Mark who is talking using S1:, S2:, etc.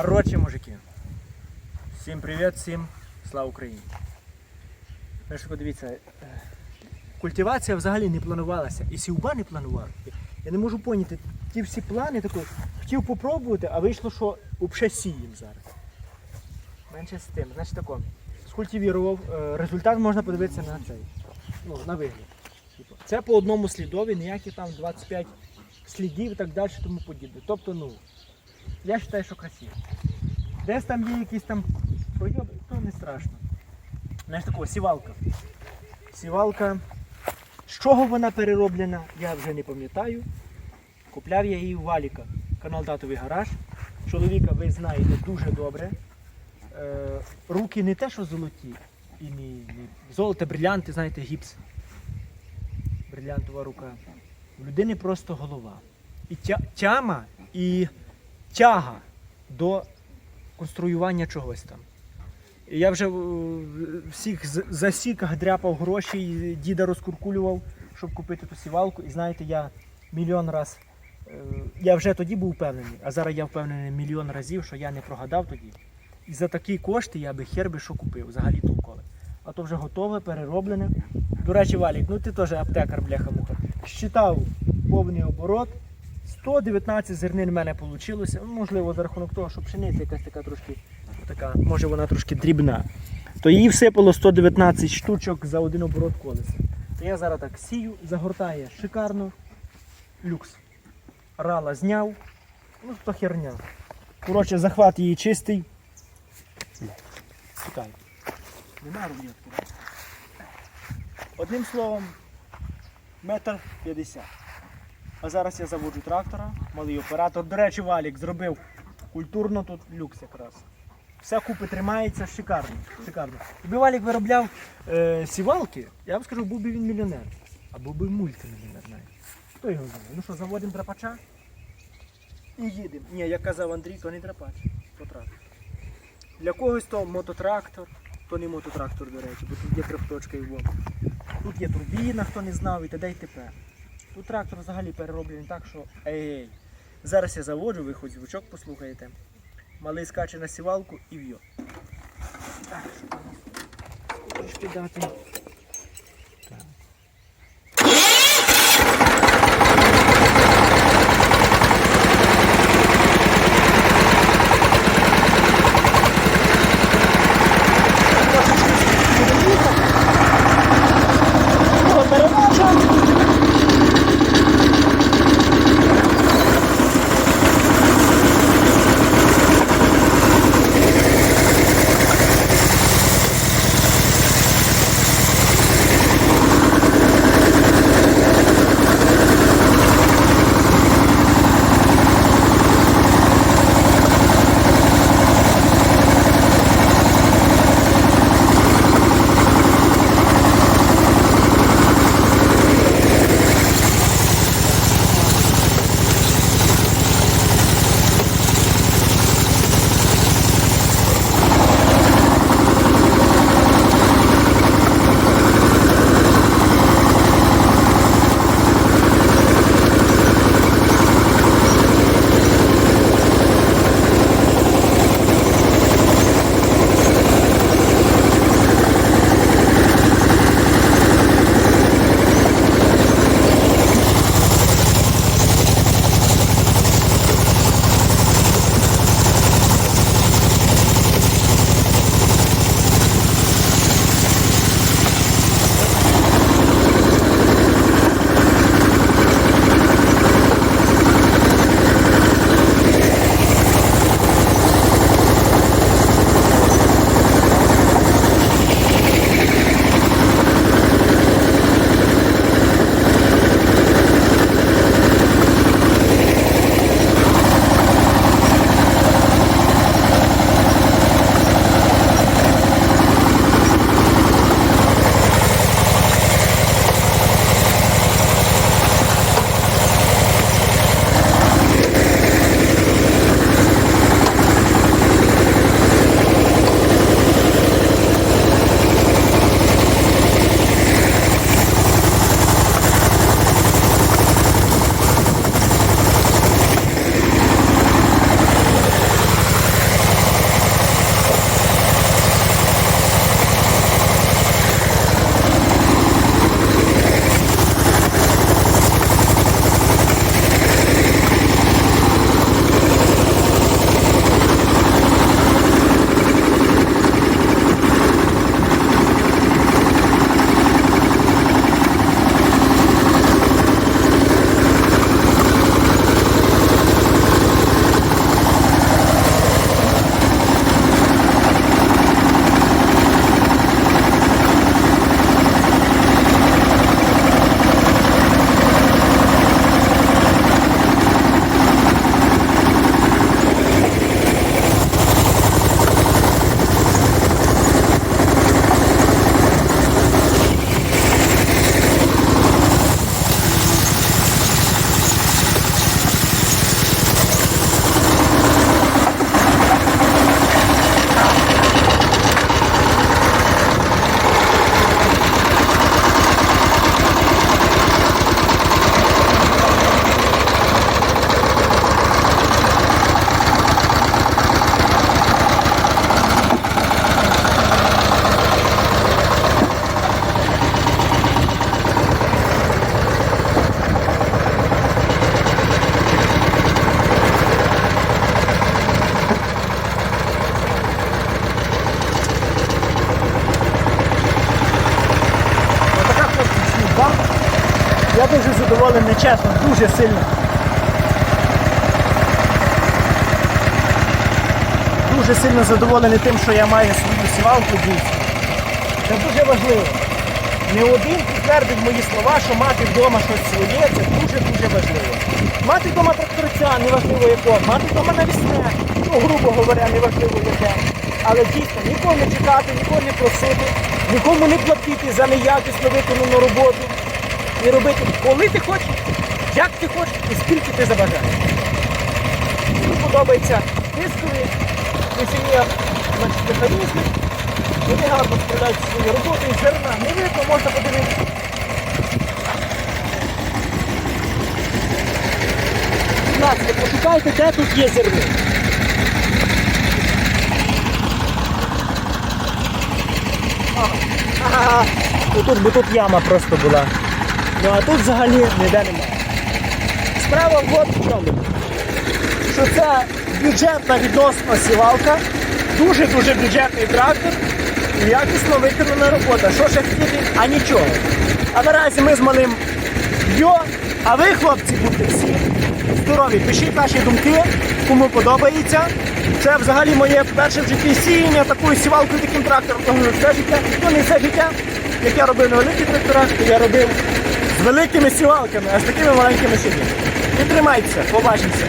S1: Коротше, мужики. Всім привіт, всім слава Україні. Знаєш, подивіться, е, культивація взагалі не планувалася. І сівба не планувала. Я не можу поняти, ті всі плани такі, хотів попробувати, а вийшло, що взагалі сіємо зараз. Менше з тим, значить тако. Скультивірував, е, результат можна подивитися на цей. Ну, на вигляд. Типу, Це по одному слідові, ніякі там 25 слідів і так далі, тому подібне. Тобто, ну, я вважаю, що красиво. Десь там є якісь там пройоби, то не страшно. Знаєш такого, сівалка. Сівалка. З чого вона перероблена, я вже не пам'ятаю. Купляв я її у Валіка, канал Татовий гараж. Чоловіка ви знаєте дуже добре. Е, руки не те, що золоті, і не, не золото, брилянти, знаєте, гіпс. Брилянтова рука. У людини просто голова. І тя, тяма, і тяга до конструювання чогось там. Я вже в всіх з- засіках дряпав гроші, діда розкуркулював, щоб купити ту сівалку. І знаєте, я мільйон раз. е, Я вже тоді був впевнений, а зараз я впевнений мільйон разів, що я не прогадав тоді. І за такі кошти я би хер би що купив, взагалі толкове. А то вже готове, перероблене. До речі, Валік, ну ти теж аптекар, бляха-муха. Щитав повний оборот. 119 зернин в мене вийшло. Ну, можливо, за рахунок того, що пшениця якась така трошки, така, може вона трошки дрібна. То її всипало 119 штучок за один оборот колеса. То я зараз так сію, загортає шикарно. Люкс. Рала зняв. Ну, то херня. Коротше, захват її чистий. Чекай. Нема рулетки, да? Одним словом, метр п'ятдесят. А зараз я заводжу трактора, малий оператор. До речі, Валік зробив культурно тут люкс якраз. Вся купи тримається шикарно. шикарно. Якби Валік виробляв е, сівалки, я вам скажу, був би він мільйонер. А був би мультимільйонер навіть. Хто його знає? Ну що, заводимо драпача і їдемо. Ні, як казав Андрій, то не драпач, то трактор. Для когось то мототрактор, то не мототрактор, до речі, бо тут є трьохточка і вон. Тут є турбіна, хто не знав, і т.д. і т.п. Тут трактор взагалі перероблений так, що ей. Зараз я заводжу, ви хоч звучок послухаєте. Малий скаче на сівалку і в'йо. Так, що трошки дати. Задоволений, чесно, дуже сильно. Дуже сильно задоволений тим, що я маю свою сівалку дійсно. Це дуже важливо. Не один підтвердить мої слова, що мати вдома щось своє, це дуже-дуже важливо. Мати вдома тракторця, неважливо якого, мати вдома навісне, ну, грубо говоря, неважливо яке. Але дійсно нікого не чекати, нікого не просити, нікому не платити за неякісно виконану роботу. І робити, коли ти хочеш, як ти хочеш і скільки ти забажаєш. Мені подобається дискові, весіння механізми. Вони гарно справляють свою роботу і зерна. Не видно, можна подивитися. Пошукайте, де тут є зерно. Ага, отут, бо тут яма просто була. Ну а тут взагалі ніде немає. Справа от в чому. Що це бюджетна відносно сівалка, дуже-дуже бюджетний трактор і якісно виконана робота. Що ще хотіти? А нічого. А наразі ми з малим йо, а ви, хлопці, будьте всі здорові. Пишіть наші думки, кому подобається. Це взагалі моє перше в житті сіяння такою сівалкою, таким трактором, тому що все життя, ну не все життя. Як я робив на великих тракторах, то я робив великими сівалками, а з такими маленькими ні. Не тримайтеся, побачимося.